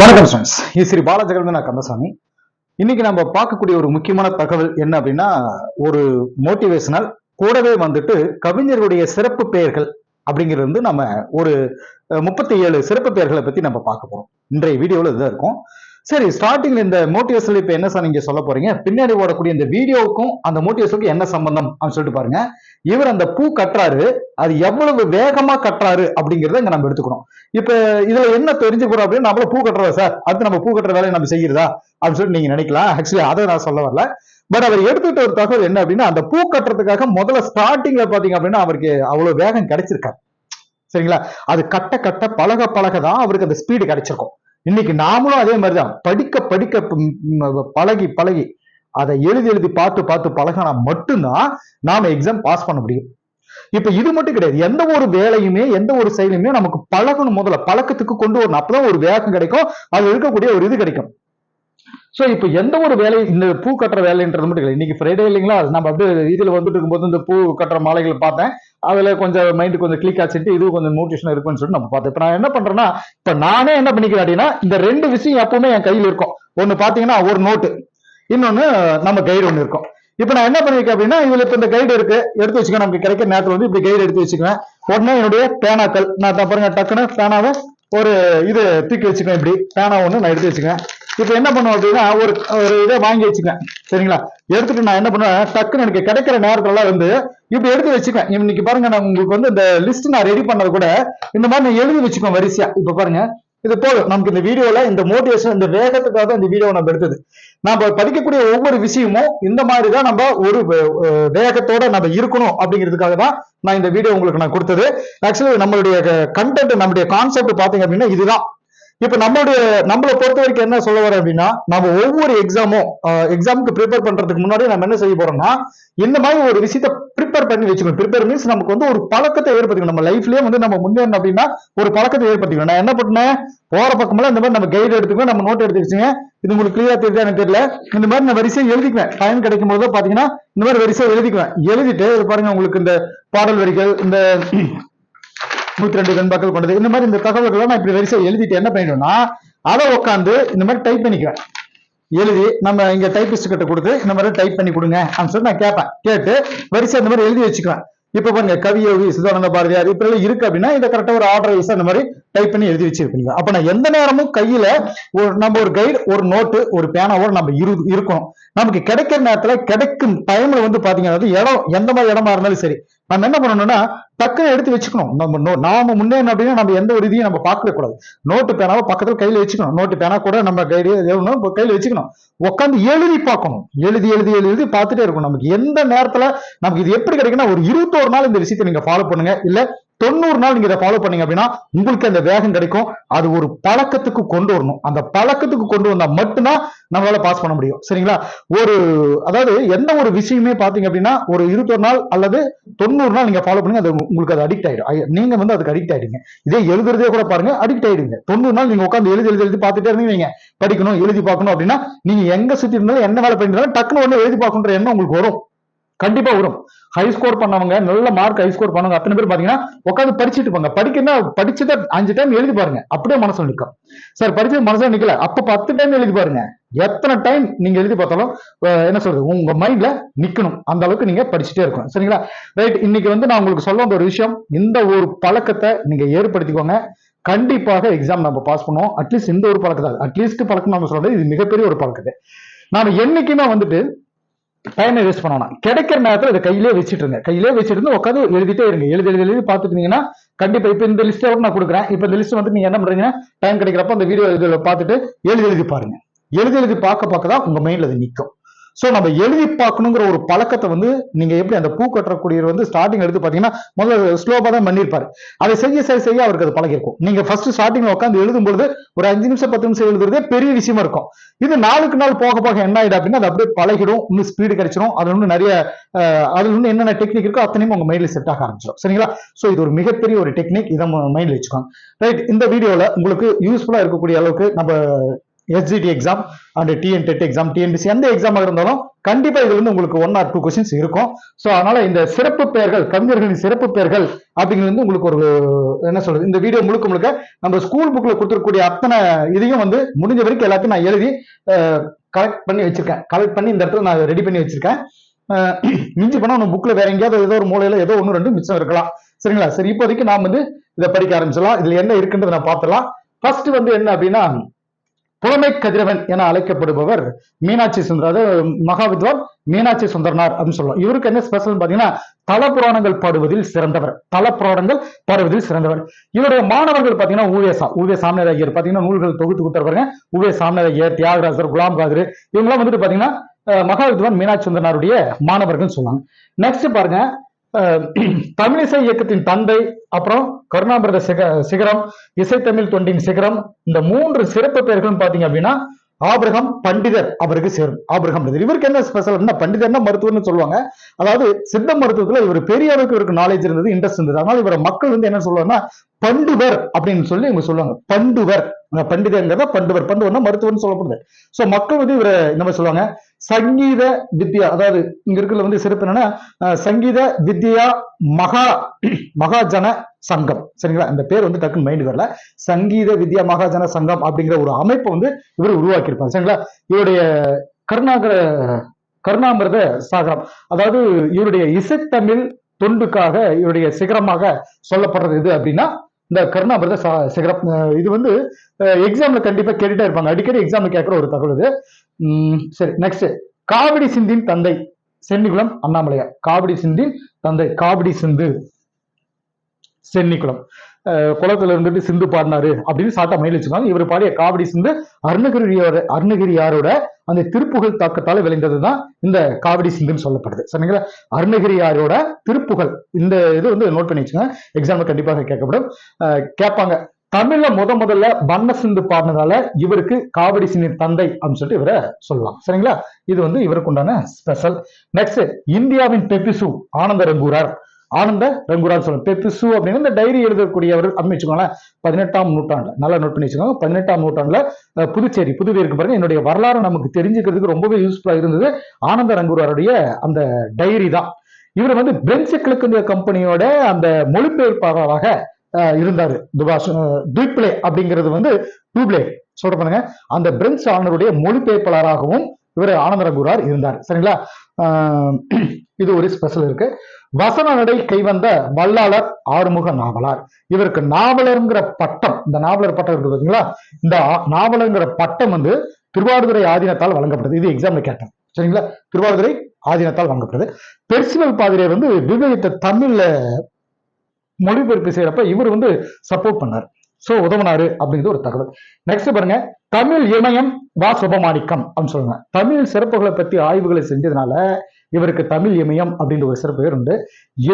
வணக்கம் ஸ்டூடெண்ட்ஸ் இது ஸ்ரீ பாலஜெகன் கந்தசாமி. இன்னைக்கு நம்ம பார்க்கக்கூடிய ஒரு முக்கியமான தகவல் என்ன அப்படின்னா ஒரு மோட்டிவேஷனல் கூடவே வந்துட்டு கவிஞருடைய சிறப்பு பெயர்கள் அப்படிங்கிறது வந்து நம்ம ஒரு முப்பத்தி ஏழு சிறப்பு பெயர்களை பத்தி நம்ம பார்க்க போறோம். இன்றைய வீடியோவில் இதுதான் இருக்கும். சரி ஸ்டார்டிங்ல இந்த மோட்டிவேஷன் இப்ப என்ன சார் நீங்க சொல்ல போறீங்க? பின்னாடி ஓடக்கூடிய இந்த வீடியோவுக்கும் அந்த மோட்டிவேஷனுக்கும் என்ன சம்பந்தம் அப்படின்னு சொல்லிட்டு பாருங்க. இவர் அந்த பூ கட்டுறாரு. அது எவ்வளவு வேகமா கட்டுறாரு அப்படிங்கறத இங்க நம்ம எடுத்துக்கணும். இப்ப இதுல என்ன தெரிஞ்சுக்கிறோம் அப்படின்னு நம்மள பூ கட்டுறதா சார் அடுத்து நம்ம பூ கட்டுற வேலையை நம்ம செய்யறதா அப்படின்னு சொல்லிட்டு நீங்க நினைக்கலாம். ஆக்சுவலி அதை நான் சொல்ல வரல. பட் அவர் எடுத்துக்கிட்ட ஒரு தகவல் என்ன அப்படின்னா அந்த பூ கட்டுறதுக்காக முதல்ல ஸ்டார்டிங்ல பாத்தீங்க அப்படின்னா அவருக்கு அவ்வளவு வேகம் கிடைச்சிருக்காரு சரிங்களா? அது கட்ட கட்ட பழக பழக தான் அவருக்கு அந்த ஸ்பீடு கிடைச்சிருக்கும். இன்னைக்கு நாமளும் அதே மாதிரிதான். படிக்க படிக்க பழகி பழகி. அதை எழுதி எழுதி பார்த்து பார்த்து பழகினா மட்டும்தான் நாம எக்ஸாம் பாஸ் பண்ண முடியும். இப்ப இது மட்டும் கிடையாது. எந்த ஒரு வேலையுமே எந்த ஒரு செயலுமே நமக்கு பழகணும் முதல்ல. பழக்கத்துக்கு கொண்டு வரணும். அப்பதான் ஒரு வேகம் கிடைக்கும். அது இருக்கக்கூடிய ஒரு இது கிடைக்கும். சோ இப்போ எந்த ஒரு வேலை இந்த பூ கட்டுற வேலைன்றது மட்டும் இல்லை. இன்னைக்கு ஃப்ரைடே இல்லைங்களா? நம்ம அப்படியே இதில் வந்துட்டு இருக்கும்போது இந்த பூ கட்டுற மாலைகளை பார்த்தேன். அதுல கொஞ்சம் மைண்ட் கொஞ்சம் கிளிக் ஆச்சுட்டு இது கொஞ்சம் மோட்டிவேஷன் இருக்குன்னு சொல்லிட்டு நம்ம பார்த்தோம். இப்போ நான் என்ன பண்றேன்னா இப்போ நானே என்ன பண்ணிக்கிறேன் அப்படின்னா இந்த ரெண்டு விஷயம் எப்பவுமே என் கையில் இருக்கும். ஒன்னு பார்த்தீங்கன்னா ஒரு நோட்டு இன்னொன்னு நம்ம கைடு ஒன்று இருக்கும். இப்போ நான் என்ன பண்ணிருக்கேன் அப்படின்னா இதுல இப்போ இந்த கைடு இருக்கு. எடுத்து வச்சுக்கேன் நமக்கு கிடைக்கிற நேரத்தில் வந்து இப்படி கைடு எடுத்து வச்சுக்குவேன். உடனே என்னுடைய பேனாக்கள் நான் பாருங்க டக்குன்னு பேனாவை ஒரு இது தூக்கி வச்சுக்கேன் இப்படி. பேனா ஒன்று நான் எடுத்து வச்சுக்குவேன் இப்போ என்ன பண்ணுவோம் அப்படின்னா ஒரு ஒரு இதை வாங்கி வச்சுக்கேன் சரிங்களா? எடுத்துட்டு நான் என்ன பண்ணுவேன் டக்குன்னு எனக்கு கிடைக்கிற நேரத்துலலாம் வந்து இப்படி எடுத்து வச்சுக்கேன் இன்னைக்கு பாருங்க நான் உங்களுக்கு வந்து இந்த லிஸ்ட் நான் ரெடி பண்ணது கூட இந்த மாதிரி நான் எழுதி வச்சுக்குவேன் வரிசையா. இப்போ பாருங்க இது போதும். நமக்கு இந்த வீடியோல இந்த மோட்டிவேஷன் இந்த வேகத்துக்காக தான் இந்த வீடியோ நம்ம எடுத்தது. நம்ம படிக்கக்கூடிய ஒவ்வொரு விஷயமும் இந்த மாதிரி தான் நம்ம ஒரு வேகத்தோட நம்ம இருக்கணும் அப்படிங்கிறதுக்காக தான் நான் இந்த வீடியோ உங்களுக்கு நான் கொடுத்தது. ஆக்சுவலி நம்மளுடைய கண்டென்ட் நம்மளுடைய கான்செப்ட் பாத்தீங்க அப்படின்னா இதுதான். இப்ப நம்மளுடைய நம்மளை பொறுத்த வரைக்கும் என்ன சொல்ல வரேன் அப்படின்னா நம்ம ஒவ்வொரு எக்ஸாமும் எக்ஸாமுக்கு ப்ரிப்பேர் பண்றதுக்கு முன்னாடி நம்ம என்ன செய்ய போறோம்னா இந்த மாதிரி ஒரு விஷயத்த ப்ரிப்பேர் பண்ணி வச்சுக்கணும். ப்ரிப்பேர் மீன்ஸ் நமக்கு வந்து ஒரு பழக்கத்தை ஏற்படுத்திக்கணும். நம்ம லைஃப்லயே வந்து நம்ம முன்னேறணும் அப்படின்னா ஒரு பழக்கத்தை ஏற்படுத்திக்கணும். நான் என்ன பண்ணேன்? போற பக்கமெல்லாம் இந்த மாதிரி நம்ம கைடு எடுத்துக்கோ நம்ம நோட் எடுத்து வச்சுங்க இது உங்களுக்கு கிளியரா தெரியுதா எனக்கு தெரியல? இந்த மாதிரி நான் வரிசையை எழுதிக்குவேன். டைம் கிடைக்கும் போது பாத்தீங்கன்னா இந்த மாதிரி வரிசையை எழுதிக்குவேன். எழுதிட்டு பாருங்க உங்களுக்கு இந்த பாடல் வரிகள் இந்த நூத்தி ரெண்டு வெண்பாக்கள் கொண்டது. இந்த மாதிரி இந்த தகவல்களை நான் இப்படி வரிசை எழுதிட்டு என்ன பண்ணிடுவேன்னா அதை உட்காந்து இந்த மாதிரி டைப் பண்ணிக்குவேன். எழுதி நம்ம இங்க டைபிஸ்ட் கிட்ட கொடுத்து இந்த மாதிரி டைப் பண்ணி கொடுங்க அப்படின்னு சொல்லி நான் கேட்பேன். கேட்டு வரிசை இந்த மாதிரி எழுதி வச்சுக்குவேன். இப்ப பாருங்க கவியோகி சிதானந்த பாரதியார் இப்ப எல்லாம் இருக்கு அப்படின்னா இதை கரெக்டா ஒரு ஆர்டர் வைஸ் அந்த மாதிரி டைப் பண்ணி எழுதி வச்சிருப்பீங்க. அப்ப நான் எந்த நேரமும் கையில ஒரு நம்ம ஒரு கைடு ஒரு நோட்டு ஒரு பேனாவோட நம்ம இரு இருக்கணும். நமக்கு கிடைக்கிற நேரத்துல கிடைக்கும் டைம்ல வந்து பாத்தீங்கன்னா இடம் எந்த மாதிரி இடமா இருந்தாலும் சரி நம்ம என்ன பண்ணணும்னா டக்குன்னு எடுத்து வச்சுக்கணும். நம்ம நாம முன்னேறணும் அப்படின்னா நம்ம எந்த ஒரு இதையும் நம்ம பார்க்கவே கூடாது. நோட்டு பேனாவை பக்கத்துல கையில வச்சுக்கணும். நோட்டு பேனா கூட நம்ம கைடு எதுவும் கையில வச்சுக்கணும். உட்காந்து எழுதி பார்க்கணும். எழுதி எழுதி எழுதி எழுதி பார்த்துட்டே இருக்கணும். நமக்கு எந்த நேரத்துல நமக்கு இது எப்படி கிடைக்குன்னா ஒரு இருபத்தோரு நாள் இந்த விஷயத்தை நீங்க ஃபாலோ பண்ணுங்க. இல்ல தொண்ணூறு நாள் நீங்க இதை ஃபாலோ பண்ணீங்க அப்படின்னா உங்களுக்கு அந்த வேகம் கிடைக்கும். அது ஒரு பழக்கத்துக்கு கொண்டு வரணும். அந்த பழக்கத்துக்கு கொண்டு வந்தா மட்டும்தான் நம்மளால பாஸ் பண்ண முடியும். சரிங்களா? ஒரு அதாவது எந்த ஒரு விஷயமே பாத்தீங்க அப்படின்னா ஒரு இருபத்தொரு நாள் அல்லது தொண்ணூறு நாள் நீங்க ஃபாலோ பண்ணுங்க அது உங்களுக்கு அது அடிக்ட் ஆயிடும். நீங்க வந்து அதுக்கு அடிக்ட் ஆயிடுங்க. இதே எழுதுறதே கூட பாருங்க அடிக்ட் ஆயிடுங்க. தொண்ணூறு நாள் நீங்க உட்காந்து எழுதி எழுதி எழுதி பார்த்துட்டே இருந்தீங்க படிக்கணும் எழுதி பார்க்கணும் அப்படின்னா நீங்க எங்க சுத்தி இருந்தாலும் என்ன வேலை பண்ணிருந்தாலும் டக்குன்னு உடனே எழுதி பார்க்கணுன்ற எண்ணம் உங்களுக்கு வரும். கண்டிப்பா வரும். ஹை ஸ்கோர் பண்ணவங்க நல்ல மார்க் ஹை ஸ்கோர் பண்ணவங்க அத்தனை பேர் பாத்தீங்கன்னா உட்காந்து படிச்சுட்டு இருப்பாங்க. படிக்கணும் படிச்சதை அஞ்சு டைம் எழுதி பாருங்க. அப்படியே மனசுல நிற்கும் சார் படிச்சது மனசுல நிக்கல. அப்ப பத்து டைம் எழுதி பாருங்க. எத்தனை டைம் நீங்க எழுதி பார்த்தாலும் என்ன சொல்றது? உங்க மைண்ட்ல நிக்கணும். அந்த அளவுக்கு நீங்க படிச்சுட்டே இருக்கணும். சரிங்களா? ரைட் இன்னைக்கு வந்து நான் உங்களுக்கு சொல்ல ஒரு விஷயம். இந்த ஒரு பழக்கத்தை நீங்க ஏற்படுத்திக்கோங்க. கண்டிப்பாக எக்ஸாம் நம்ம பாஸ் பண்ணுவோம். அட்லீஸ்ட் இந்த ஒரு பழக்கத்தை அட்லீஸ்ட் பழக்கம் நம்ம சொல்றது இது மிகப்பெரிய ஒரு பழக்கத்தை. நாம என்னைக்குமே வந்துட்டு டைமை வேஸ்ட் பண்ணோம்னா கிடைக்கிற நேரத்துல இதை கையிலே வச்சுட்டு இருங்க. கையிலே வச்சுட்டு இருந்து உட்காந்து எழுதிட்டே இருங்க. எழுதி எழுதி எழுதி பார்த்துட்டீங்கன்னா கண்டிப்பா இப்ப இந்த லிஸ்ட் நான் கொடுக்குறேன். இப்போ இந்த லிஸ்ட் வந்து நீங்க என்ன பண்றீங்கன்னா டைம் கிடைக்கிறப்ப அந்த வீடியோ இதில் பார்த்துட்டு எழுதி எழுதி பாருங்க. எழுதி எழுதி பார்க்க பார்க்க தான் உங்க மைண்ட்ல அது நிற்கும் ஸோ நம்ம எழுதி பார்க்கணுங்கிற ஒரு பழக்கத்தை வந்து நீங்க எப்படி அந்த பூ கட்டுறக்கூடியவர் வந்து ஸ்டார்டிங் எடுத்து பாத்தீங்கன்னா முதல்ல ஸ்லோவா தான் பண்ணியிருப்பாரு. அதை செய்ய செய்ய செய்ய அவருக்கு அது பழகிருக்கும் நீங்க ஃபர்ஸ்ட் ஸ்டார்டிங்ல உட்காந்து எழுதும் பொழுது ஒரு அஞ்சு நிமிஷம் பத்து நிமிஷம் எழுதுறதே பெரிய விஷயமா இருக்கும். இது நாளுக்கு நாள் போக போக என்ன ஆயிடும் அப்படின்னா அது அப்படியே பழகிடும் இன்னும் ஸ்பீடு கிடைச்சிடும் அதுல இன்னும் நிறைய அதுல இன்னும் என்னென்ன டெக்னிக் இருக்கோ அத்தனையும் உங்க மைண்ட்ல செட் ஆக ஆரம்பிச்சிடும். சரிங்களா? ஸோ இது ஒரு மிகப்பெரிய ஒரு டெக்னிக் இதை மைண்ட்ல வச்சுக்கோங்க. ரைட் இந்த வீடியோல உங்களுக்கு யூஸ்ஃபுல்லா இருக்கக்கூடிய அளவுக்கு நம்ம SGT exam and TN TET exam TNPSC எந்த எக்ஸாமாக இருந்தாலும் கண்டிப்பாக இதுல இருந்து உங்களுக்கு ஒன் ஆர் டூ கொஸ்டின்ஸ் இருக்கும். ஸோ அதனால இந்த சிறப்பு பெயர்கள் கவிஞர்களின் சிறப்பு பெயர்கள் அப்படிங்கிறது வந்து உங்களுக்கு ஒரு என்ன சொல்றது இந்த வீடியோ முழுக்க முழுக்க நம்ம ஸ்கூல் புக்கில் கொடுத்துருக்கக்கூடிய அத்தனை இதையும் வந்து முடிஞ்ச வரைக்கும் எல்லாத்தையும் நான் எழுதி கலெக்ட் பண்ணி வச்சிருக்கேன். கலெக்ட் பண்ணி இந்த இடத்துல நான் ரெடி பண்ணி வச்சிருக்கேன். மிஞ்சி போனால் நம்ம புக்கில் வேற எங்கேயாவது ஏதோ ஒரு மூலையில் ஏதோ ஒன்று ரெண்டு மிச்சம் இருக்கலாம். சரிங்களா? சரி இப்போதைக்கு நாம் வந்து இதை படிக்க ஆரம்பிச்சிடலாம். இதில் என்ன இருக்குன்றதை நான் பார்த்துடலாம். ஃபர்ஸ்ட் வந்து என்ன அப்படின்னா புலமை கதிரவன் என அழைக்கப்படுபவர் மீனாட்சி சுந்தர் அதாவது மகாவித்வான் மீனாட்சி சுந்தரனார் அப்படின்னு சொல்லலாம் இவருக்கு என்ன ஸ்பெஷல் பாத்தீங்கன்னா தல புராணங்கள் பாடுவதில் சிறந்தவர். தல புராணங்கள் பாடுவதில் சிறந்தவர். இவருடைய மாணவர்கள் பாத்தீங்கன்னா ஊவேசா ஊவே சாமியார் ஐயர். பாத்தீங்கன்னா நூல்கள் தொகுத்து கொடுத்துருப்பாங்க ஊவே சாமியார் ஐயர் தியாகராஜர் குலாம் காதர் இவங்கெல்லாம் வந்துட்டு பாத்தீங்கன்னா மகாவித்வான் மீனாட்சி சுந்தரனாருடைய மாணவர்கள் சொல்லுவாங்க. நெக்ஸ்ட் பாருங்க தமிழிசை இயக்கத்தின் தந்தை அப்புறம் கருணாமிரத சிக சிகரம் இசைத்தமிழ் தொண்டின் சிகரம் இந்த மூன்று சிறப்பு பெயர்களும் பாத்தீங்க அப்படின்னா ஆபிரகம் பண்டிதர் அவருக்கு சேரும். ஆபிரகம் பண்டிதர். இவருக்கு என்ன ஸ்பெஷல் பண்டிதர்னா மருத்துவர்னு சொல்லுவாங்க. அதாவது சித்த மருத்துவத்துல இவர் பெரிய அளவுக்கு இவருக்கு நாலேஜ் இருந்தது இன்ட்ரெஸ்ட் இருந்தது. அதனால இவர மக்கள் வந்து என்ன சொல்லுவாங்கன்னா பண்டுவர் அப்படின்னு சொல்லி இவங்க சொல்லுவாங்க. பண்டுவர். அந்த பண்டிதர்ங்கிறத பண்டுவர். பண்டுவர்னா மருத்துவர்னு சொல்லப்படுது. சோ மக்கள் வந்து இவரை இந்த மாதிரி சொல்லுவாங்க சங்கீத வித்யா அதாவது இங்க இருக்கிறதுல வந்து சிறப்பு என்னன்னா சங்கீத வித்யா மகா மகாஜன சங்கம். சரிங்களா? இந்த பேர் வந்து டக்குன்னு மைண்ட் வரல. சங்கீத வித்யா மகாஜன சங்கம் அப்படிங்கிற ஒரு அமைப்பை வந்து இவர் உருவாக்கியிருப்பார். சரிங்களா? இவருடைய கருணாகர கருணாமிரத சாகரம் அதாவது இவருடைய இசைத்தமிழ் தொண்டுக்காக இவருடைய சிகரமாக சொல்லப்படுறது இது அப்படின்னா இந்த கருணாமிரத சா- சிகரம். அஹ் இது வந்து எக்ஸாம்ல கண்டிப்பா கேட்டுட்டே இருப்பாங்க. அடிக்கடி எக்ஸாம்ல கேட்கிற ஒரு தகவல் இது. சரி நெக்ஸ்ட் காவடி சிந்தின் தந்தை சென்னிகுளம் அண்ணாமலையார். காவடி சிந்தின் தந்தை காவடி சிந்து. சென்னிக்குளம். குளத்துல இருந்துட்டு சிந்து பாடினாரு அப்படின்னு சாட்டா மயில் வச்சுக்காங்க இவர் பாடிய காவடி சிந்து அருணகிரியோட அருணகிரியாரோட அந்த திருப்புகழ் தாக்கத்தால விளைந்ததுதான் இந்த காவடி சிந்துன்னு சொல்லப்படுது. சரிங்களா? அருணகிரியாரோட திருப்புகழ். இந்த இது வந்து நோட் பண்ணி வச்சுங்க எக்ஸாம்ல கண்டிப்பாக கேட்கப்படும். கேட்பாங்க. தமிழ்ல முத முதல்ல வண்ண சிந்து பாடினதால இவருக்கு காவடி சிந்தின் தந்தை அப்படின்னு சொல்லிட்டு இவரை சொல்லலாம். சரிங்களா? இது வந்து இவருக்கு உண்டான ஸ்பெஷல் நெக்ஸ்ட் இந்தியாவின் பெப்பிசு ஆனந்த ரங்கூரார். ஆனந்த ரங்கூரார் சொல்லணும் பெப்பிசு அப்படின்னு இந்த டைரி எழுதக்கூடியவர் அப்படின்னு வச்சுக்கோங்களேன் பதினெட்டாம் நூற்றாண்டு. நல்லா நோட் பண்ணி வச்சுக்கோங்க. பதினெட்டாம் நூற்றாண்டுல புதுச்சேரி புதுச்சேரி புதுவேருக்கு பாருங்க. என்னுடைய வரலாறு நமக்கு தெரிஞ்சுக்கிறதுக்கு ரொம்பவே யூஸ்ஃபுல்லா இருந்தது. ஆனந்த ரங்குராருடைய அந்த டைரி தான். இவர் வந்து பிரெஞ்சு கிழக்கு கம்பெனியோட அந்த மொழிபெயர்ப்பாளராக இருந்தாரு. துபாஷ் டூப்ளே அப்படிங்கிறது வந்து டூப்ளே சொல்ற பண்ணுங்க அந்த பிரெஞ்சு ஆளுநருடைய மொழிபெயர்ப்பாளராகவும் இவர் ஆனந்த இருந்தார். சரிங்களா? இது ஒரு ஸ்பெஷல் இருக்கு. வசன நடை கைவந்த வல்லாளர் ஆறுமுக நாவலார். இவருக்கு நாவலருங்கிற பட்டம் இந்த நாவலர் பட்டம் இருக்கு பாத்தீங்களா? இந்த நாவலருங்கிற பட்டம் வந்து திருவாரூரை ஆதீனத்தால் வழங்கப்பட்டது. இது எக்ஸாம்ல கேட்டேன். சரிங்களா? திருவாரூரை ஆதீனத்தால் வழங்கப்பட்டது. பெர்சிவல் பாதிரியை வந்து விவேகத்தை தமிழ்ல மொழிபெயர்ப்பு செய்யறப்ப இவர் வந்து சப்போர்ட் பண்ணார். சோ உதவுனாரு அப்படிங்கிறது ஒரு தகவல். நெக்ஸ்ட் பாருங்க தமிழ் இமயம் வா சுபமாணிக்கம் அப்படின்னு சொல்லுங்க தமிழ் சிறப்புகளை பத்தி ஆய்வுகளை செஞ்சதுனால இவருக்கு தமிழ் இமயம் அப்படின்ற ஒரு சிறப்பு பேர் உண்டு.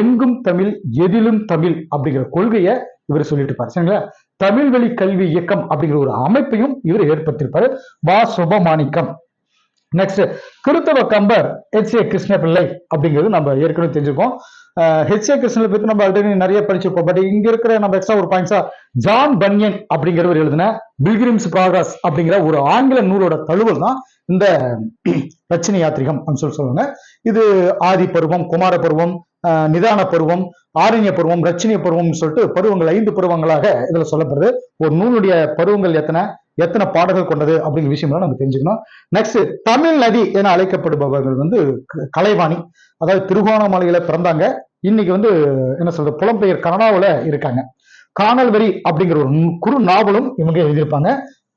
எங்கும் தமிழ் எதிலும் தமிழ் அப்படிங்கிற கொள்கையை இவர் சொல்லிட்டு இருப்பாரு. சரிங்களா? தமிழ் வழி கல்வி இயக்கம் அப்படிங்கிற ஒரு அமைப்பையும் இவர் ஏற்படுத்தியிருப்பாரு. வா சுபமாணிக்கம். நெக்ஸ்ட் கிறித்தவ கம்பர் எச் ஏ கிருஷ்ணபிள்ளை அப்படிங்கிறது நம்ம ஏற்கனவே தெரிஞ்சுக்கோம் ஹெச் ஏ கிருஷ்ணனை பற்றி நம்ம ஆல்ரெடி நிறைய படிச்சிருப்போம் பட் இங்க இருக்கிற நம்ம எக்ஸ்ட்ரா ஒரு பாயிண்ட்ஸா ஜான் பன்யன் அப்படிங்கிறவர் எழுதின பில்கிரிம்ஸ் ப்ராக்ரஸ் அப்படிங்கிற ஒரு ஆங்கில நூலோட தழுவல் தான் இந்த ரச்சினி யாத்திரிகம் அப்படின்னு சொல்லி சொல்லுவாங்க. இது ஆதி பருவம் குமார பருவம் ஆஹ் நிதான பருவம் ஆரண்ய பருவம் ரச்சினிய பருவம்னு சொல்லிட்டு பருவங்கள் ஐந்து பருவங்களாக இதுல சொல்லப்படுது. ஒரு நூலுடைய பருவங்கள் எத்தனை எத்தனை பாடல்கள் கொண்டது அப்படிங்கிற விஷயம்லாம் நம்ம தெரிஞ்சுக்கணும். நெக்ஸ்ட் தமிழ் நதி என அழைக்கப்படுபவர்கள் வந்து க- கலைவாணி. அதாவது திருகோணமலையில பிறந்தாங்க. இன்னைக்கு வந்து என்ன சொல்றது புலம்பெயர் கனடாவுல இருக்காங்க. காணல் வரி அப்படிங்கிற ஒரு குறு நாவலும் இவங்க எழுதியிருப்பாங்க.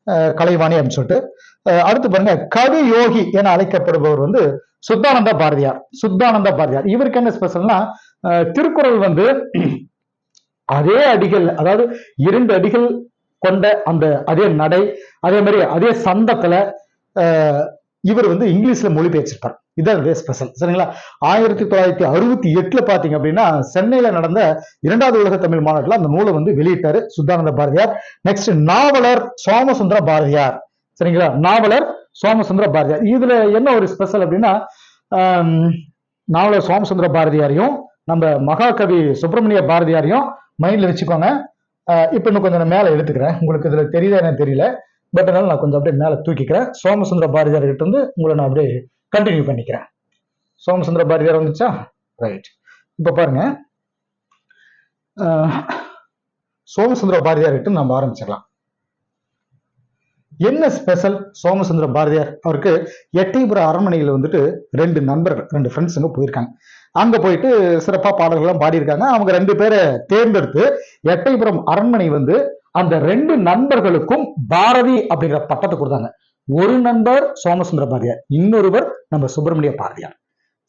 அஹ் கலைவாணி அப்படின்னு சொல்லிட்டு. அஹ் அடுத்து பாருங்க கவி யோகி என அழைக்கப்படுபவர் வந்து சுத்தானந்த பாரதியார். சுத்தானந்த பாரதியார். இவருக்கு என்ன ஸ்பெஷல்னா அஹ் திருக்குறள் வந்து அதே அடிகள் அதாவது இரண்டு அடிகள் கொண்ட அந்த அதே நடை அதே மாதிரி அதே சந்தத்துல இவர் வந்து இங்கிலீஷ்ல மொழிபெயர்ச்சிருப்பார் இதான் இதே ஸ்பெஷல் சரிங்களா? ஆயிரத்தி தொள்ளாயிரத்தி அறுபத்தி எட்டுல பாத்தீங்க அப்படின்னா சென்னையில நடந்த இரண்டாவது உலக தமிழ் மாநாட்டில் அந்த நூலை வந்து வெளியிட்டாரு சுத்தானந்த பாரதியார். நெக்ஸ்ட் நாவலர் சோமசுந்தர பாரதியார். சரிங்களா? நாவலர் சோமசுந்தர பாரதியார். இதுல என்ன ஒரு ஸ்பெஷல் அப்படின்னா நாவலர் சோமசுந்தர பாரதியாரையும் நம்ம மகாகவி சுப்பிரமணிய பாரதியாரையும் மைண்ட்ல வச்சுக்கோங்க. இப்போ இப்ப இன்னும் கொஞ்சம் நான் மேல எடுத்துக்கிறேன் உங்களுக்கு இதுல தெரியுதா எனக்கு தெரியல. பட் அதனால நான் கொஞ்சம் அப்படியே மேலே தூக்கிக்கிறேன். சோமசுந்தர பாரதியார் கிட்ட இருந்து உங்களை நான் அப்படியே கண்டினியூ பண்ணிக்கிறேன். சோமசுந்தர பாரதியார் வந்துச்சா? ரைட் இப்போ பாருங்க. சோமசுந்தர பாரதியார் கிட்ட நம்ம ஆரம்பிச்சிடலாம். என்ன ஸ்பெஷல் சோமசுந்தர பாரதியார்? அவருக்கு எட்டைபுர அரண்மனையில் வந்துட்டு ரெண்டு நண்பர்கள் ரெண்டு ஃப்ரெண்ட்ஸுங்க போயிருக்காங்க. அங்க போயிட்டு சிறப்பாக பாடல்கள்லாம் பாடியிருக்காங்க. அவங்க ரெண்டு பேரை தேர்ந்தெடுத்து எட்டைபுரம் அரண்மனை வந்து அந்த ரெண்டு நண்பர்களுக்கும் பாரதி அப்படிங்கிற பட்டத்தை கொடுத்தாங்க. ஒரு நண்பர் சோமசுந்தர பாரதியார் இன்னொருவர் நம்ம சுப்பிரமணிய பாரதியார்.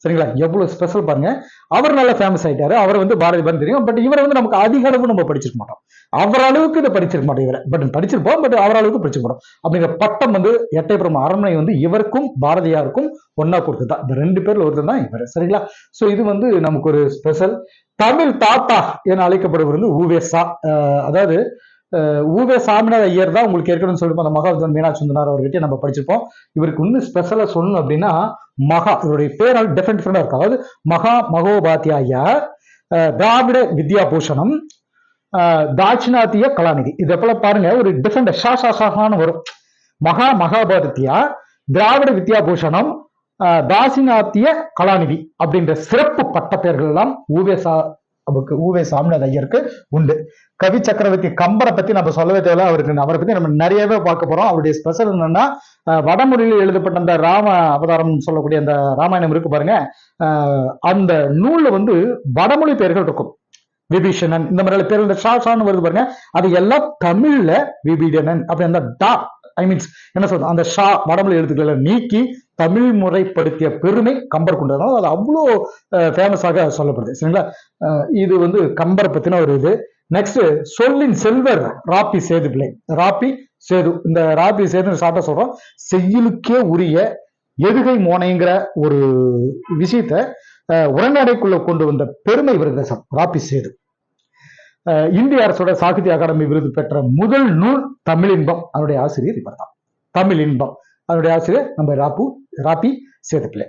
சரிங்களா? எவ்வளவு ஸ்பெஷல் பாருங்க. அவர் நல்லா ஃபேமஸ் ஆயிட்டாரு. அவர் வந்து பாரதி பாரதி தெரியும். பட் இவரை வந்து நமக்கு அதிக அளவு நம்ம படிச்சிருக்க மாட்டோம். அவர் அளவுக்கு இதை படிச்சிருக்க மாட்டோம் இவரை. பட் படிச்சிருப்போம். பட் அவர் அளவுக்கு படிச்சிருக்க மாட்டோம். அப்படிங்கிற பட்டம் வந்து எட்டயபுரம் அரண்மனை வந்து இவருக்கும் பாரதியாருக்கும் ஒன்னா கொடுத்ததா? இந்த ரெண்டு பேர்ல ஒருத்தர் தான் இவர். சரிங்களா? சோ இது வந்து நமக்கு ஒரு ஸ்பெஷல் தமிழ் தாத்தா என அழைக்கப்படுவது வந்து ஊவேசா அஹ் அதாவது ஊவே சாமிநாத ஐயர் தான் உங்களுக்கு ஏற்கனவே சொல்லியிருப்போம். அந்த மகாவித்வான் மீனாட்சி சுந்தனார் அவர்கிட்ட நம்ம படிச்சிருப்போம். இவருக்கு இன்னும் ஸ்பெஷலாக சொல்லணும் அப்படின்னா மகா இவருடைய பேரால் டிஃப்ரெண்ட் டிஃப்ரெண்டாக இருக்கும். அதாவது மகா மகோபாத்தியாயா திராவிட வித்யா பூஷணம் தாட்சிணாத்திய கலாநிதி. இதை போல பாருங்க ஒரு டிஃப்ரெண்ட் ஷா ஷா வரும். மகா மகாபாரதியா திராவிட வித்யா பூஷணம் தாசிநாத்திய கலாநிதி அப்படின்ற சிறப்பு பட்ட பெயர்கள் எல்லாம் ஊவேசா அவருக்கு ஊவே சாமிநாத ஐயருக்கு உண்டு. கவி சக்கரவர்த்தி கம்பரை பத்தி நம்ம சொல்லவே தேவையில்ல. அவருக்கு அவரை பத்தி நம்ம நிறையவே பார்க்க போறோம். அவருடைய ஸ்பெஷல் என்னன்னா வடமொழியில் எழுதப்பட்ட அந்த ராம அவதாரம் சொல்லக்கூடிய அந்த ராமாயணம் இருக்கு பாருங்க. அந்த நூல்ல வந்து வடமொழி பெயர்கள் இருக்கும். விபீஷணன் இந்த மாதிரி பேர் இந்த ஷா ஷான்னு வருது பாருங்க. அது எல்லாம் தமிழ்ல விபீடனன் அப்படி அந்த டா ஐ மீன்ஸ் என்ன சொல்றது? அந்த ஷா வடமொழி எழுத்துக்களை நீக்கி தமிழ் முறைப்படுத்திய பெருமை கம்பர் கொண்டதுனால அது அவ்வளோ ஃபேமஸாக சொல்லப்படுது. சரிங்களா? அஹ் இது வந்து கம்பரை பத்தின ஒரு இது. நெக்ஸ்ட் சொல்லின் செல்வர் ராப்பி சேது பிள்ளை ராப்பி சேது இந்த ராப்பி சேது சாப்பிட்ட சொல்றோம். செய்யலுக்கே உரிய எதுகை மோனைங்கிற ஒரு விஷயத்த அஹ், கொண்டு வந்த பெருமை விருதசம் ராப்பி சேது. இந்திய அரசோட சாகித்ய அகாடமி விருது பெற்ற முதல் நூல் தமிழ் இன்பம் அதனுடைய ஆசிரியர் இவர் தான் தமிழ் இன்பம் அதனுடைய ஆசிரியர் நம்ம ராப்பு ராபி சேதுப்பிள்ளை.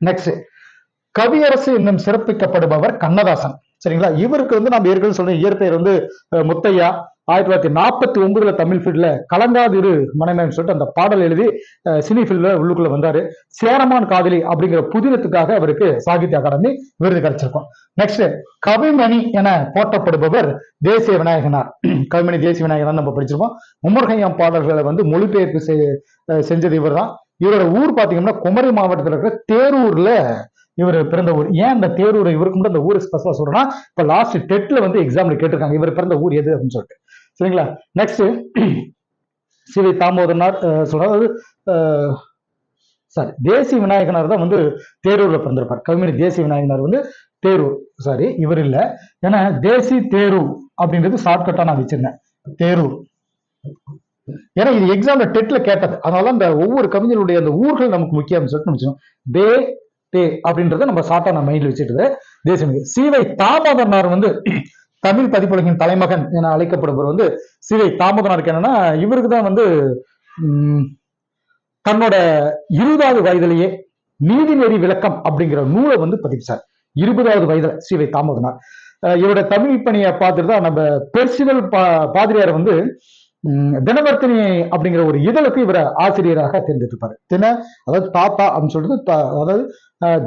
நெக்ஸ்ட் கவியரசு என்னும் சிறப்பிக்கப்படுபவர் கண்ணதாசன். சரிங்களா? இவருக்கு வந்து நம்ம ஏற்கனவே சொன்ன இயற்பெயர் வந்து முத்தையா ஆயிரத்தி தொள்ளாயிரத்தி நாற்பத்தி ஒன்பதுல தமிழ் ஃபீல்ட்ல கலங்காதிரு மனைமேன்னு சொல்லிட்டு அந்த பாடல் எழுதி சினி ஃபீல்ட்ல உள்ளுக்குள்ள வந்தாரு. சேரமான் காதலி அப்படிங்கிற புதினத்துக்காக அவருக்கு சாகித்ய அகாடமி விருது கிடைச்சிருக்கும். நெக்ஸ்ட் கவிமணி என போற்றப்படுபவர் தேசிய விநாயகனார். கவிமணி தேசிய விநாயகனார் நம்ம படிச்சிருப்போம். உமர்கையம் பாடல்களை வந்து மொழிபெயர்ப்பு செஞ்சது இவர் தான் இவரோட ஊர் பார்த்தீங்கன்னா குமரி மாவட்டத்தில் இருக்கிற தேரூர்ல இவர் பிறந்த ஊர். ஏன் இந்த தேரூர் இவருக்கு மட்டும் அந்த ஊர் ஸ்பெஷலாக சொல்றேன்னா இப்போ லாஸ்ட் டெட்ல வந்து எக்ஸாம்ல கேட்டிருக்காங்க. இவர் பிறந்த ஊர் எது அப்படின்னு சொல்லிட்டு. சரிங்களா? நெக்ஸ்ட் சிவி தாமோதரனார் அஹ், சொல்றாரு. சாரி தேசிய விநாயகனார் தான் வந்து தேரூர்ல பிறந்திருப்பார். கவிமணி தேசிய விநாயகனார் வந்து தேரூர். சாரி இவர் இல்லை. ஏன்னா தேசி தேரூர் அப்படின்றது ஷார்ட்கட்டா நான் வச்சிருந்தேன். தேரூர். ஏன்னா இது எக்ஸாம்ல டெட்ல கேட்டது. அதனால அந்த ஒவ்வொரு கவிஞருடைய அந்த ஊர்கள் நமக்கு முக்கியம் சொல்லிட்டு முடிச்சோம் பே தே அப்படின்றத நம்ம சாட்டா நம்ம மைண்ட்ல வச்சுட்டு தேசிய சீவை தாமோதரனார் வந்து தமிழ் பதிப்புலகின் தலைமகன் என அழைக்கப்படுபவர் வந்து சீவை தாமோதரனாருக்கு என்னன்னா இவருக்கு தான் வந்து உம், தன்னோட இருபதாவது வயதிலேயே நீதிநெறி விளக்கம் அப்படிங்கிற நூலை வந்து பதிப்பிச்சார். இருபதாவது வயதுல சீவை தாமோதனார். இவரோட தமிழ் பணியை பார்த்துட்டு தான் நம்ம பெர்சிவல் பா பாதிரியார் வந்து தினவர்த்தினி அப்படிங்கிற ஒரு இதழுக்கு இவரை ஆசிரியராக தேர்ந்தெடுப்பாரு தின அதாவது தாத்தா அப்படின்னு சொல்றது அதாவது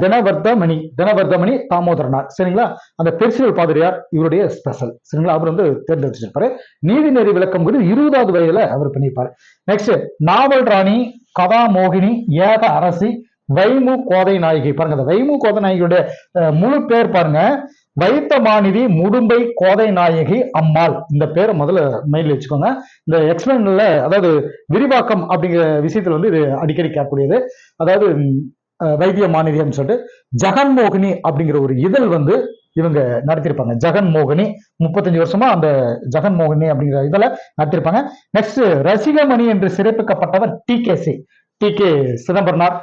தினவர்தமணி தினவர்த்தமணி தினவர்த்தமணி தாமோதரனார். சரிங்களா? அந்த பெர்சிவல் பாதிரியார் இவருடைய ஸ்பெஷல் சரிங்களா? அவர் வந்து தேர்ந்தெடுத்திருப்பாரு. நீதிநெறி விளக்கம் குறித்து இருபதாவது வயதுல அவர் பண்ணியிருப்பாரு. நெக்ஸ்ட் நாவல் ராணி கதா மோகினி ஏக அரசி வைமு கோதை நாயகி. பாருங்க அந்த வைமு கோதை நாயகியோட முழு பேர் பாருங்க. வைத்த மாநிதி முடும்பை கோதை நாயகி அம்மாள். இந்த பேரை முதல்ல மைண்ட்ல வச்சுக்கோங்க. இந்த எக்ஸ்பிளைன்ல அதாவது விரிவாக்கம் அப்படிங்கிற விஷயத்துல வந்து இது அடிக்கடி கேட்கக்கூடியது. அதாவது வைத்திய அஹ், வைத்திய சொல்லிட்டு ஜெகன்மோகினி அப்படிங்கிற ஒரு இதழ் வந்து இவங்க நடத்திருப்பாங்க ஜெகன்மோகினி முப்பத்தஞ்சு வருஷமா அந்த ஜெகன் மோகினி அப்படிங்கிற இதில் நடத்திருப்பாங்க நெக்ஸ்ட் ரசிகமணி என்று சிறப்பிக்கப்பட்டவர் T K C. T K Chidambaranar.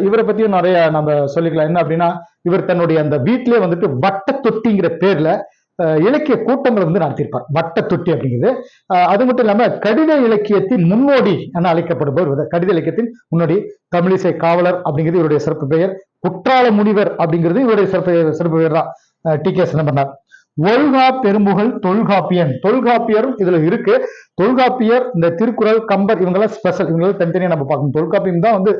இவரை பத்தியும் நிறைய நம்ம சொல்லிக்கலாம். என்ன அப்படின்னா இவர் தன்னுடைய அந்த வீட்டிலே வந்துட்டு வட்ட தொட்டிங்கிற பேர்ல அஹ் இலக்கிய கூட்டங்கள் வந்து நடத்தியிருப்பார். வட்ட தொட்டி அப்படிங்கிறது. அஹ் அது மட்டும் இல்லாம கடித இலக்கியத்தின் முன்னோடி என அழைக்கப்படுபவர் கடித இலக்கியத்தின் முன்னோடி தமிழிசை காவலர் அப்படிங்கிறது இவருடைய சிறப்பு பெயர். குற்றால முனிவர் அப்படிங்கிறது இவருடைய சிறப்பு சிறப்பு பெயர் தான் டி கே சிதம்பரனார். ஒல்கா பெரும்புகள் தொல்காப்பியன். தொல்காப்பியரும் இதுல இருக்கு. தொல்காப்பியர் இந்த திருக்குறள் கம்பர் இவங்கெல்லாம் ஸ்பெஷல் இவங்கெல்லாம் தனித்தனியா நம்ம பார்க்கணும். தொல்காப்பியம் தான் வந்து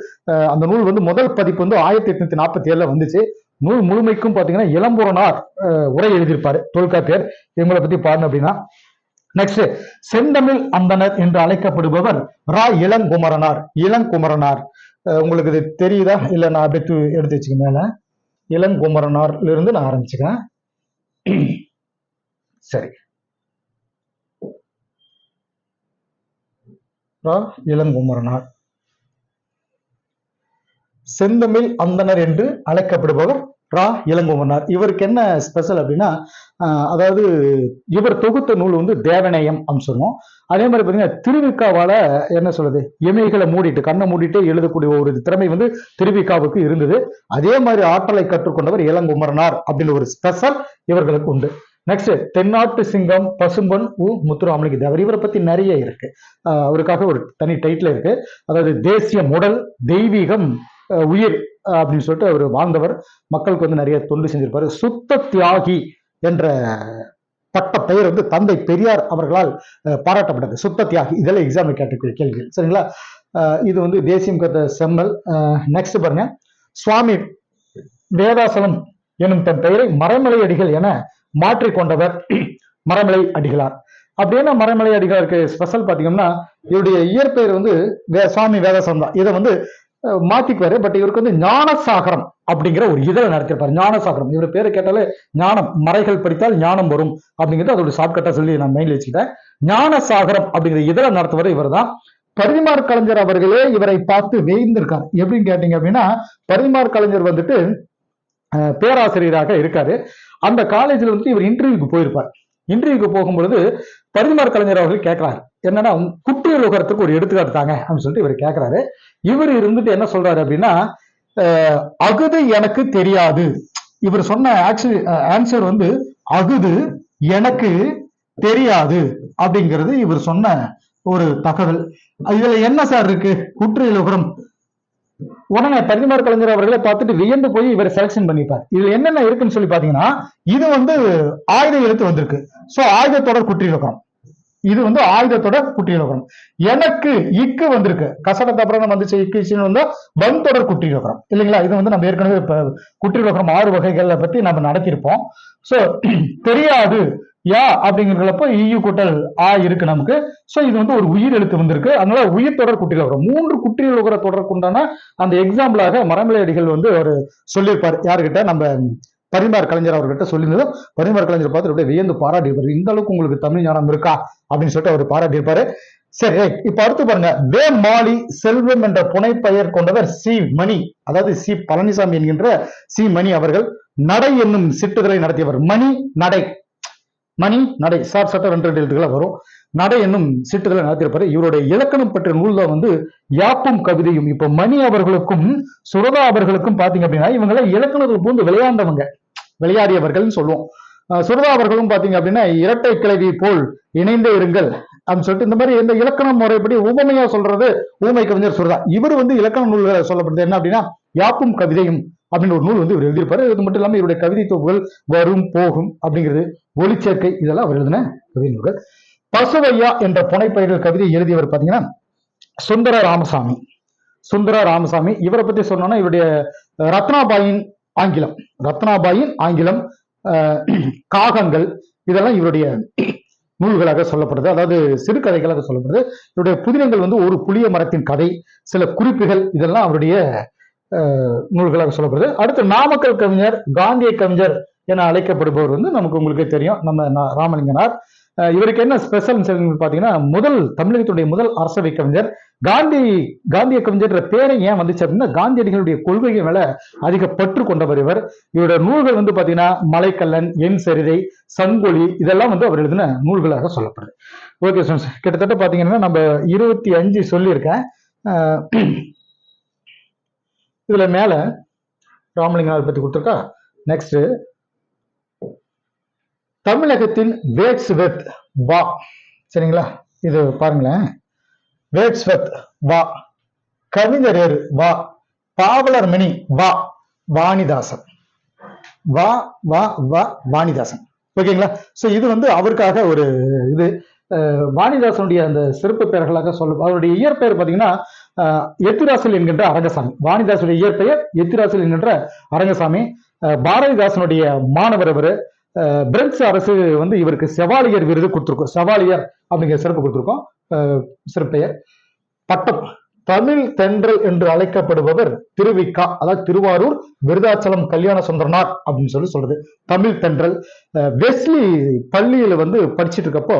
அந்த நூல் வந்து முதல் பதிப்பு வந்து ஆயிரத்தி எட்நூத்தி நாற்பத்தி ஏழுல வந்துச்சு. நூல் முழுமைக்கும் பாத்தீங்கன்னா இளம்புறனார் அஹ், உரை எழுதியிருப்பாரு தொல்காப்பியர். இவங்களை பத்தி பாருங்க அப்படின்னா. நெக்ஸ்ட் செந்தமிழ் அந்தனர் என்று அழைக்கப்படுபவர் ரா. இளங்குமரனார். இளங்குமரனார். அஹ் உங்களுக்கு இது தெரியுதா? இல்ல நான் அப்படியே எடுத்து வச்சுக்க மேல இளங்குமரனார்ல இருந்து நான் ஆரம்பிச்சுக்கிறேன். சரி. இளங்குமரனார். செந்தமிழ் அந்தனர் என்று அழைக்கப்படுபவர் ரா இளங்குமரனார். இவருக்கு என்ன ஸ்பெஷல் அப்படின்னா அதாவது இவர் தொகுத்த நூல் வந்து தேவநேயம் அப்படின்னு சொல்லுவோம். அதே மாதிரி பாத்தீங்கன்னா திருவிக்காவால என்ன சொல்றது? எமைகளை மூடிட்டு கண்ணை மூடிட்டு எழுதக்கூடிய ஒரு திறமை வந்து திருவிக்காவுக்கு இருந்தது. அதே மாதிரி ஆற்றலை கற்றுக்கொண்டவர் இளங்குமரனார் அப்படின்னு ஒரு ஸ்பெஷல் இவர்களுக்கு உண்டு. நெக்ஸ்ட் தென்னாட்டு சிங்கம் பசும்பொன் உ முத்துராமலிங்க தேவர். இவரை பத்தி நிறைய இருக்கு. அவருக்காக ஒரு தனி டைட்டில் இருக்கு. அதாவது தேசிய முடல் தெய்வீகம் உயிர் அப்படின்னு சொல்லிட்டு அவர் வாழ்ந்தவர். மக்களுக்கு வந்து நிறைய தொண்டு செஞ்சிருப்பாரு. சுத்த தியாகி என்ற பட்ட பெயர் வந்து தந்தை பெரியார் அவர்களால் பாராட்டப்பட்டது. சுத்த தியாகி இதெல்லாம் எக்ஸாம் கேட்டக்கூடிய கேள்விகள். சரிங்களா? அஹ், இது வந்து தேசியம் கத்த செம்மல். நெக்ஸ்ட் பாருங்க. சுவாமி வேதாசலம் எனும் தன் பெயரை மறைமலையடிகள் என மாற்றிக்கொண்டவர் மரமலை அடிகளார். அப்படி என்ன மறைமலை அடிகளாருக்கு ஸ்பெஷல் பாத்தீங்கன்னா இவருடைய இயற்பெயர் வந்து வே- சுவாமி வேதசந்தா. இதை வந்து மாத்திக்குவாரு. பட் இவருக்கு வந்து ஞானசாகரம் அப்படிங்கிற ஒரு இதழை நடத்திருப்பாரு. ஞானசாகரம். இவர் பேரை கேட்டாலே ஞானம் மறைகள் படித்தால் ஞானம் வரும் அப்படிங்கிறது அதோட ஷார்ட்கட்டா சொல்லி நான் மைண்ட்ல வச்சுக்கிட்டேன். ஞானசாகரம் அப்படிங்கிற இதழை நடத்துவர் இவர் தான் பரிமார் கலைஞர் அவர்களே இவரை பார்த்து வேய்ந்திருக்கார். எப்படின்னு கேட்டீங்க அப்படின்னா பரிமார் கலைஞர் வந்துட்டு அஹ், பேராசிரியராக இருக்காரு. அந்த காலேஜ்ல வந்துட்டு இவர் இன்டர்வியூக்கு போயிருப்பார். இன்டர்வியூக்கு போகும்பொழுது பரிமார் கலைஞர் அவர்கள் கேட்கிறாரு. என்னன்னா குற்றியலுகரத்துக்கு ஒரு எடுத்துக்காட்டு தாங்க அப்படின்னு சொல்லிட்டு இவர் கேட்கிறாரு. இவர் இருந்துட்டு என்ன சொல்றாரு அப்படின்னா அஹ், அகுது எனக்கு தெரியாது. இவர் சொன்ன ஆக்சுவலி ஆன்சர் வந்து அகுது எனக்கு தெரியாது அப்படிங்கிறது இவர் சொன்ன ஒரு தகவல். இதுல என்ன சார் இருக்கு? குற்றியலுகரம் உடனே பிரதமர் கலைஞர் அவர்களை பார்த்துட்டு வியந்து போய் இவர் செலக்ஷன் பண்ணிப்பார். இதுல என்னென்ன இருக்குன்னு சொல்லி பாத்தீங்கன்னா இது வந்து ஆயுத எழுத்து வந்திருக்கு. சோ ஆயுதத்தொடர் குற்றியலுகரம் இது வந்து ஆயுதத்தொடர் குற்றியலுகரம் எனக்கு இக்கு வந்திருக்கு. கசடத்து அப்புறம் வந்துச்சு இக்கு வந்து பன் தொடர் குற்றியலுகரம் இல்லைங்களா? இது வந்து நம்ம ஏற்கனவே இப்ப ஆறு வகைகளை பத்தி நம்ம நடத்தியிருப்போம். சோ தெரியாது. யா அப்படிங்கிறப்போ இயு கூட்டல் ஆ இருக்கு நமக்கு. ஸோ இது வந்து ஒரு உயிர் எழுத்து வந்திருக்கு. அதனால உயிர் தொடர் குற்றியலுகரம் மூன்று குற்றியலுகர தொடர்க்குண்டான அந்த எக்ஸாம்பிளாக மரமலையடிகள் வந்து அவர் சொல்லியிருப்பார். யாருக்கிட்ட நம்ம பரிமார் கலைஞர் அவர்கிட்ட சொல்லியிருந்ததும் பரிமார் கலைஞர் பார்த்து அப்படியே வியந்து பாராட்டியிருப்பார் இந்த அளவுக்கு உங்களுக்கு தமிழ் ஞானம் இருக்கா? அப்படின்னு சொல்லிட்டு அவர் பாராட்டியிருப்பாரு சரி இப்ப அடுத்து பாருங்க. வே மாலி செல்வம் என்ற புனைப்பெயர் கொண்டவர் சி மணி. அதாவது சி பழனிசாமி என்கின்ற சி மணி அவர்கள் நடை என்னும் சிட்டுதலை நடத்தியவர். மணி நடை. மணி நடை. சார் சட்ட ரெண்டு ரெண்டு எழுத்துக்களை வரும். நடை என்னும் சீட்டுகளை நடத்தியிருப்பாரு. இவருடைய இலக்கணம் பற்றிய நூல் தான் வந்து யாப்பும் கவிதையும். இப்ப மணி அவர்களுக்கும் சுரதா அவர்களுக்கும் பாத்தீங்க அப்படின்னா இவங்கள இலக்கணத்தில் பூந்து விளையாண்டவங்க. விளையாடியவர்கள்னு சொல்லுவோம். அஹ் சுரதா அவர்களும் பாத்தீங்க அப்படின்னா இரட்டை கிளவி போல் இணைந்தே இருங்கள் அப்படின்னு சொல்லிட்டு இந்த மாதிரி இந்த இலக்கண முறைப்படி உபமையா சொல்றது ஊமை கவிஞர் சுரதா. இவர் வந்து இலக்கண நூல்களை சொல்லப்படுது என்ன அப்படின்னா யாப்பும் கவிதையும். அப்படின்னு ஒரு நூல் வந்து இவர் எழுதியிருப்பாரு. இது மட்டும் இல்லாமல் இவருடைய கவிதை தொகுப்புகள் வரும் போகும் அப்படிங்கிறது ஒளிச்சேர்க்கை இதெல்லாம் அவர் எழுதின கவிதை நூல்கள். பசுவையா என்ற புனைப்பயிர்கள் கவிதை எழுதியவர் பார்த்தீங்கன்னா சுந்தர ராமசாமி. சுந்தர ராமசாமி. இவரை பத்தி சொன்னோம்னா இவருடைய ரத்னாபாயின் ஆங்கிலம். ரத்னாபாயின் ஆங்கிலம் காகங்கள் இதெல்லாம் இவருடைய நூல்களாக சொல்லப்படுது. அதாவது சிறுகதைகளாக சொல்லப்படுது. இவருடைய புதினங்கள் வந்து ஒரு புளிய மரத்தின் கதை. சில குறிப்புகள் இதெல்லாம் அவருடைய நூல்களாக சொல்லப்படுது. அடுத்து நாமக்கல் கவிஞர் காந்திய கவிஞர் என அழைக்கப்படுபவர் வந்து நமக்கு உங்களுக்கு தெரியும். நம்ம ராமலிங்கனார். இவருக்கு என்ன ஸ்பெஷல் பார்த்தீங்கன்னா முதல் தமிழகத்துடைய முதல் அரசவை கவிஞர். காந்தி காந்திய கவிஞர்ன்ற பேரை ஏன் வந்துச்சு அப்படின்னா காந்தியடிகளுடைய கொள்கைகள் மேல அதிக பற்று கொண்டவர் இவர். இவருடைய நூல்கள் வந்து பாத்தீங்கன்னா மலைக்கல்லன் என் சரிதை சங்கொலி இதெல்லாம் வந்து அவர் எழுதின நூல்களாக சொல்லப்படுது. ஓகே கிட்டத்தட்ட பாத்தீங்கன்னா நம்ம இருபத்தி அஞ்சு சொல்லியிருக்கேன். இதுல மேல ராமலிங்கனார் பத்தி கொடுத்துருக்கா. நெக்ஸ்ட் தமிழகத்தின் வேட்ஸ் வெத் வா. சரிங்களா? இது பாருங்களேன். வேட்ஸ் வெத் வா. கவிஞரேறு வா. பாவலர் மணி வா. வாணிதாசன். வா வா வா வாணிதாசன். ஓகேங்களா? ஸோ இது வந்து அவருக்காக ஒரு இது. வாணிதாசனுடைய அந்த சிறப்பு பெயர்களாக சொல்ல அவருடைய இயற்பெயர் பார்த்தீங்கன்னா எத்திராசல் என்கின்ற அரங்கசாமி. வாணிதாசனுடைய இயற்பெயர் எத்திராசல் என்கின்ற அரங்கசாமி. அஹ், பாரதிதாசனுடைய மாணவர் இவர். பிரெஞ்சு அரசு வந்து இவருக்கு செவாலியர் விருது கொடுத்துருக்கோம். செவாலியர் அப்படிங்கிற சிறப்பு கொடுத்துருக்கோம். அஹ், சிறப்பெயர் பட்டம். தமிழ் தென்றல் என்று அழைக்கப்படுபவர் திருவிக்கா அதாவது திருவாரூர் விருதாச்சலம் கல்யாண சுந்தரனார் அப்படின்னு சொல்லி சொல்றது. தமிழ் தென்றல். வெஸ்லி பள்ளியில வந்து படிச்சிட்டு இருக்கப்போ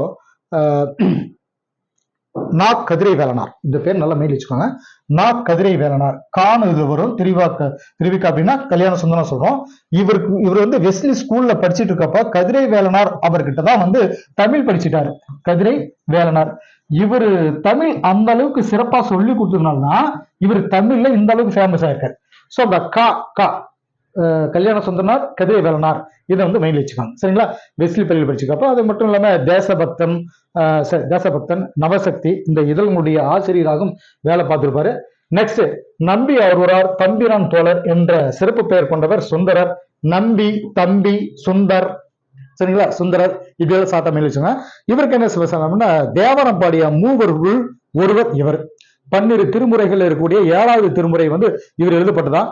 நா கதிரை வேலனார். இந்த பேர் நல்லா மெயில் வச்சுக்கோங்க. நா கதிரை வேலனார். கான் இது வரும் திரிவாக்க திருவிக்கா அப்படின்னா கல்யாண சுந்தரம் சொல்றோம். இவருக்கு இவர் வந்து வெஸ்லி ஸ்கூல்ல படிச்சிட்டு இருக்கப்ப கதிரை வேலனார் அவர்கிட்ட தான் வந்து தமிழ் படிச்சுட்டாரு. கதிரை வேலனார். இவர் தமிழ் அந்த அளவுக்கு சிறப்பா சொல்லி கொடுத்ததுனால தான் இவர் தமிழ்ல இந்த அளவுக்கு ஃபேமஸ் ஆயிருக்காரு. ஸோ அந்த கா கா கல்யாண சுந்தரனார் கதிரை வேலனார். இதை வந்து மெயின் வச்சுக்காங்க. சரிங்களா? வெஸ்லி பள்ளியில் படிச்சுக்கப்போ அது மட்டும் இல்லாம தேசபக்தன் தேசபக்தன் நவசக்தி இந்த இதழ்களுடைய ஆசிரியராகவும் வேலை பார்த்துருப்பாரு. நெக்ஸ்ட் நம்பி அவர்வரார் தம்பிரான் தோழர் என்ற சிறப்பு பெயர் கொண்டவர் சுந்தரர் நம்பி தம்பி சுந்தர். சரிங்களா? சுந்தரர் இதெல்லாம் சாத்தா மேல் வச்சுங்க இவருக்கு என்ன சிவசனம்னா அப்படின்னா தேவரம் பாடிய மூவருள் ஒருவர் இவர். பன்னிரு திருமுறைகள் இருக்கக்கூடிய ஏழாவது திருமுறை வந்து இவர் எழுதப்பட்டதான்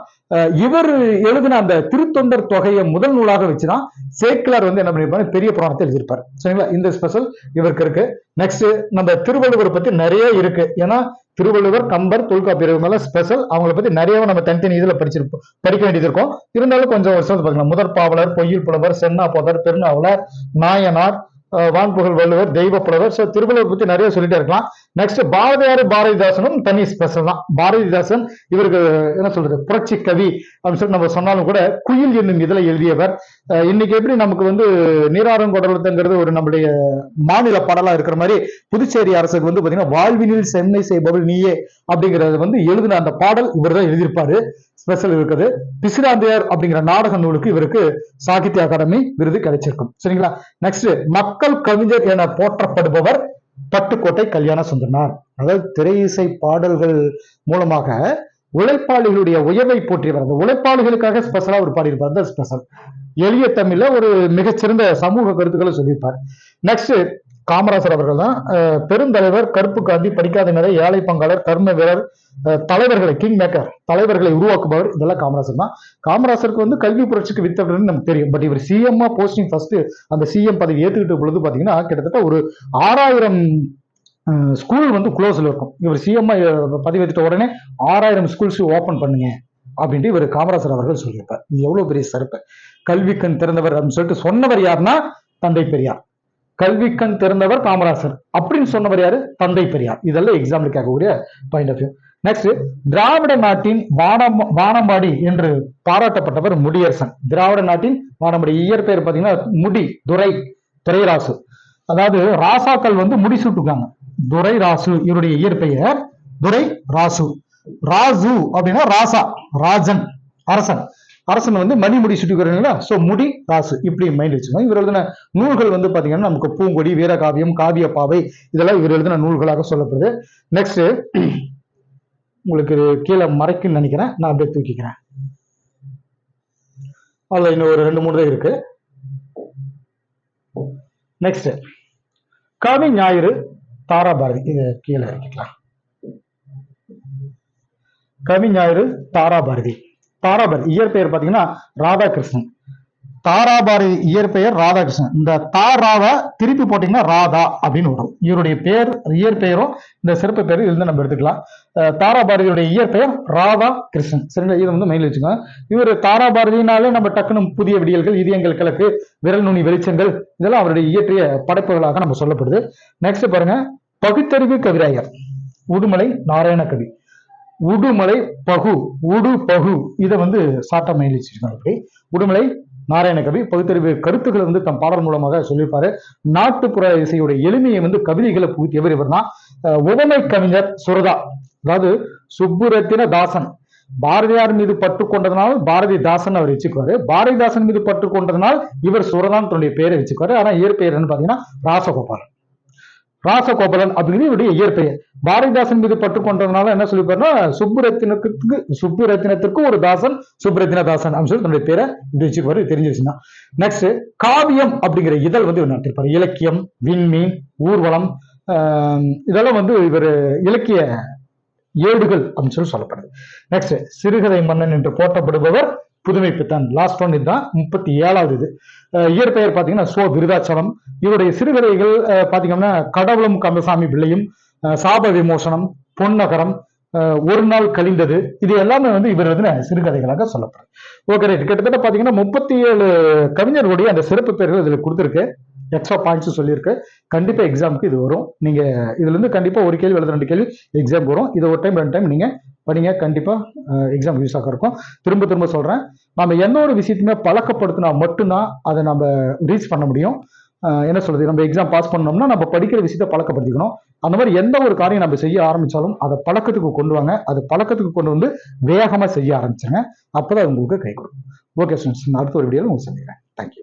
இவர் எழுதின அந்த திருத்தொண்டர் தொகையை முதல் நூலாக வச்சுதான் சேக்கிலார் வந்து என்ன பண்ணிருப்பாரு பெரிய புராணத்தை எழுதியிருப்பார். சரிங்களா? இந்த ஸ்பெஷல் இவருக்கு இருக்கு. நெக்ஸ்ட் நம்ம திருவள்ளுவர் பத்தி நிறைய இருக்கு. ஏன்னா திருவள்ளுவர் கம்பர் தொல்காப்பியர் இவங்க ஸ்பெஷல் அவங்கள பத்தி நிறைய நம்ம தனித்தனி இதுல படிச்சிருப்போம். படிக்க வேண்டியது இருக்கும் இருந்தாலும் கொஞ்சம் வருஷம் சொல்ல பார்க்கலாம். முதற் பாவலர் பொய்யில் புலவர் சென்னா போதர் பெருநாவலர் நாயனார் வான்புகழ் வள்ளுவர் தெய்வ புலவர். ஸோ திருவள்ளுவர் பத்தி நிறைய சொல்லிட்டே இருக்கலாம். நெக்ஸ்ட் பாரதியார் பாரதிதாசனும் தனி ஸ்பெஷல் தான். பாரதிதாசன் இவருக்கு என்ன சொல்றது புரட்சி கவி அப்படின்னு சொல்லி நம்ம சொன்னாலும் கூட குயில் என்னும் இதுல எழுதியவர். அஹ் இன்னைக்கு எப்படி நமக்கு வந்து நீராறுங்கொடலத்துங்கிறது ஒரு நம்முடைய மாநில பாடலா இருக்கிற மாதிரி புதுச்சேரி அரசுக்கு வந்து பாத்தீங்கன்னா வாழ்வினில் செம்மை செய்பவள் நீயே அப்படிங்கறது வந்து எழுதின அந்த பாடல் இவர் தான் எழுதியிருப்பாரு. ஸ்பெஷல் இருக்குது. பிசிராந்தையார் அப்படிங்கிற நாடக நூலுக்கு இவருக்கு சாகித்ய அகாடமி விருது கிடைச்சிருக்கும். சரிங்களா? நெக்ஸ்ட் மக்கள் கவிஞர் என போற்றப்படுபவர் பட்டுக்கோட்டை கல்யாண சுந்தரனார். அதாவது திரை இசை பாடல்கள் மூலமாக உழைப்பாளிகளுடைய உயர்வை போற்றியவர். அந்த உழைப்பாளிகளுக்காக ஸ்பெஷலா ஒரு பாடியிருப்பார். அந்த ஸ்பெஷல் எளிய தமிழ்ல ஒரு மிகச்சிறந்த சமூக கருத்துக்களை சொல்லியிருப்பார். நெக்ஸ்ட் காமராசர் அவர்கள் தான் பெருந்தலைவர் கருப்பு காந்தி படிக்காத நிலை ஏழை பங்காளர் கர்ம வீரர் தலைவர்களை கிங் மேக்கர் தலைவர்களை உருவாக்குபவர் இதெல்லாம் காமராசர் தான். காமராசருக்கு வந்து கல்வி புரட்சிக்கு வித்தவர்னு நமக்கு தெரியும். பட் இவர் சிஎம்மா போஸ்டிங் ஃபர்ஸ்ட் அந்த சிஎம் பதவி ஏற்றுக்கிட்ட பொழுது பாத்தீங்கன்னா கிட்டத்தட்ட ஒரு ஆறாயிரம் ஸ்கூல் வந்து க்ளோஸ்ல இருக்கும். இவர் சிஎம்மா பதவி ஏற்றுட்ட உடனே ஆறாயிரம் ஸ்கூல்ஸ் ஓப்பன் பண்ணுங்க அப்படின்ட்டு இவர் காமராசர் அவர்கள் சொல்லியிருப்பார். இது எவ்வளவு பெரிய சிறப்பு. கல்விக்கண் திறந்தவர் அப்படின்னு சொல்லிட்டு சொன்னவர் யாருன்னா தந்தை பெரியார். கல்விக்கண் திறந்தவர் காமராசர். அப்படின்னு சொன்னவர் யாரு? தந்தை பெரியார். இதெல்லாம் எக்ஸாம்பிள் கேட்கக்கூடிய பாயிண்ட் ஆஃப் வியூ நெக்ஸ்ட் திராவிட நாட்டின் வானம் வானம்பாடி என்று பாராட்டப்பட்டவர் முடியரசன். திராவிட நாட்டின் வானம்பாடி. இயற்பெயர் பார்த்தீங்கன்னா முடி துரை துரைராசு. அதாவது ராசாக்கள் வந்து முடி சுட்டுக்காங்க துரை ராசு இவருடைய இயற்பெயர் துரை ராசு ராசு அப்படின்னா ராசா ராஜன் அரசன். அரசன் வந்து மணிமுடி சுட்டுக்கிறீங்களா சோ முடி ராசு இப்படி மைண்ட் வச்சுக்கோங்க. இவர் எழுதின நூல்கள் வந்து பாத்தீங்கன்னா நமக்கு பூங்கொடி வீரகாவியம் காவிய பாவை இதெல்லாம் இவர் எழுதின நூல்களாக சொல்லப்படுது. நெக்ஸ்ட் உங்களுக்கு கீழே மறைக்குன்னு நினைக்கிறேன். நான் அப்படியே தூக்கிக்கிறேன். அதுல இன்னும் ஒரு ரெண்டு மூணு தான் இருக்கு. நெக்ஸ்ட் கவி ஞாயிறு தாராபாரதி. இது கீழே இருக்கலாம் கவி ஞாயிறு தாராபாரதி. தாராபாரதி இயற்பெயர் பாத்தீங்கன்னா ராதாகிருஷ்ணன். தாராபாரி இயற்பெயர் ராதாகிருஷ்ணன். இந்த தாராவை திருப்பி போட்டீங்கன்னா ராதா அப்படின்னு வரும். இவருடைய பேர் இயற்பெயரும் இந்த சிறப்பு பேர் இருந்து நம்ம எடுத்துக்கலாம். தாராபாரதியுடைய இயற்பெயர் ராதா கிருஷ்ணன் சரிங்களா இதை வந்து மெயில் வச்சுக்கோங்க. இவர் தாராபாரதினாலே நம்ம டக்குனு புதிய விடியல்கள் இதயங்கள் கிழக்கு விரல் நுனி வெளிச்சங்கள் இதெல்லாம் அவருடைய இயற்றிய படைப்புகளாக நம்ம சொல்லப்படுது. நெக்ஸ்ட் பாருங்க பகுத்தறிவு கவிராயர் உடுமலை நாராயண கவி. உடுமலை பகு உடு பகு. இதை வந்து சாட்டா மெயில் வச்சிருக்கோம் உடுமலை நாராயணகவி பகுத்தறிவு கருத்துக்களை வந்து தம் பாடல் மூலமாக சொல்லியிருப்பாரு. நாட்டுப்புற இசையுடைய எளிமையை வந்து கவிதைகளை புகுத்தியவர் இவர் தான் உவமை கவிஞர் சுரதா. அதாவது சுப்புரத்தின தாசன். பாரதியார் மீது பற்று கொண்டதனால் பாரதிதாசன் அவர் வச்சுக்குவாரு பாரதிதாசன் மீது பற்று கொண்டதனால் இவர் சுரதான் தன்னுடைய பெயரை வச்சுக்குவாரு. ஆனா இயற்பெயர் என்ன பாத்தீங்கன்னா ராசகோபாலன். ராசகோபாலன் அப்படிங்கிறது இவருடைய இயற்பெயர். பாரதிதாசன் மீது பற்று கொண்டதுனால என்ன சொல்லிப்பாருன்னா சுப்புரத்தினத்துக்கு சுப்புரத்தினத்திற்கு ஒரு தாசன் சுப்புரத்தின தாசன் அப்படின்னு சொல்லி தன்னுடைய பேரை இப்படி வச்சுக்குவாரு தெரிஞ்சு நெக்ஸ்ட் காவியம் அப்படிங்கிற இதழ் வந்து இவர் நடத்திருப்பாரு இலக்கியம் விண்மீன் ஊர்வலம் ஆஹ் இதெல்லாம் வந்து இவர் இலக்கிய ஏடுகள் அப்படின்னு சொல்லி சொல்லப்படுது. நெக்ஸ்ட் சிறுகதை மன்னன் என்று போற்றப்படுபவர் புதுமை பித்தன் லாஸ்ட் ஒன் இதுதான். முப்பத்தி ஏழாவது இது. இயற்பெயர் பார்த்தீங்கன்னா சோ விருதாச்சலம். இவருடைய சிறுகதைகள் அஹ் பார்த்தீங்கன்னா கடவுளும் கந்தசாமி பிள்ளையும் அஹ் சாப விமோசனம் பொன்னகரம் ஒரு நாள் கழிந்தது. இது எல்லாமே வந்து இவர் வந்து சிறுகதைகளாக சொல்லப்படுது. ஓகே ரைட் கிட்டத்தட்ட பார்த்தீங்கன்னா முப்பத்தி ஏழு கவிஞர்களுடைய அந்த சிறப்பு பெயர்கள் இதில் கொடுத்துருக்கு. எக்ஸ்ட்ரா பாயிண்ட்ஸ் சொல்லியிருக்கு. கண்டிப்பாக எக்ஸாமுக்கு இது வரும். நீங்கள் இதுலேருந்து கண்டிப்பாக ஒரு கேள்வி அல்லது ரெண்டு கேள்வி எக்ஸாம் வரும். இதை ஒரு டைம் ரெண்டு டைம் நீங்கள் படிங்க. கண்டிப்பாக எக்ஸாம் யூஸ் ஆக இருக்கும். திரும்ப திரும்ப சொல்கிறேன் நம்ம எந்த ஒரு விஷயத்தையுமே பழக்கப்படுத்தினா மட்டும்தான் அதை நம்ம ரீச் பண்ண முடியும். என்ன சொல்றது? நம்ம எக்ஸாம் பாஸ் பண்ணோம்னா நம்ம படிக்கிற விஷயத்தை பழக்கப்படுத்திக்கணும். அந்த மாதிரி எந்த ஒரு காரியம் நம்ம செய்ய ஆரம்பிச்சாலும் அதை பழக்கத்துக்கு கொண்டு வாங்க. அது பழக்கத்துக்கு கொண்டு வந்து வேகமாக செய்ய ஆரம்பிச்சிருங்க. அப்போதான் அது உங்களுக்கு கை கொடுக்கும். ஓகே ஸ்டூடெண்ட்ஸ் நான் அடுத்த ஒரு வீடியோவில் உங்களுக்கு சந்திக்கிறேன். தேங்க்யூ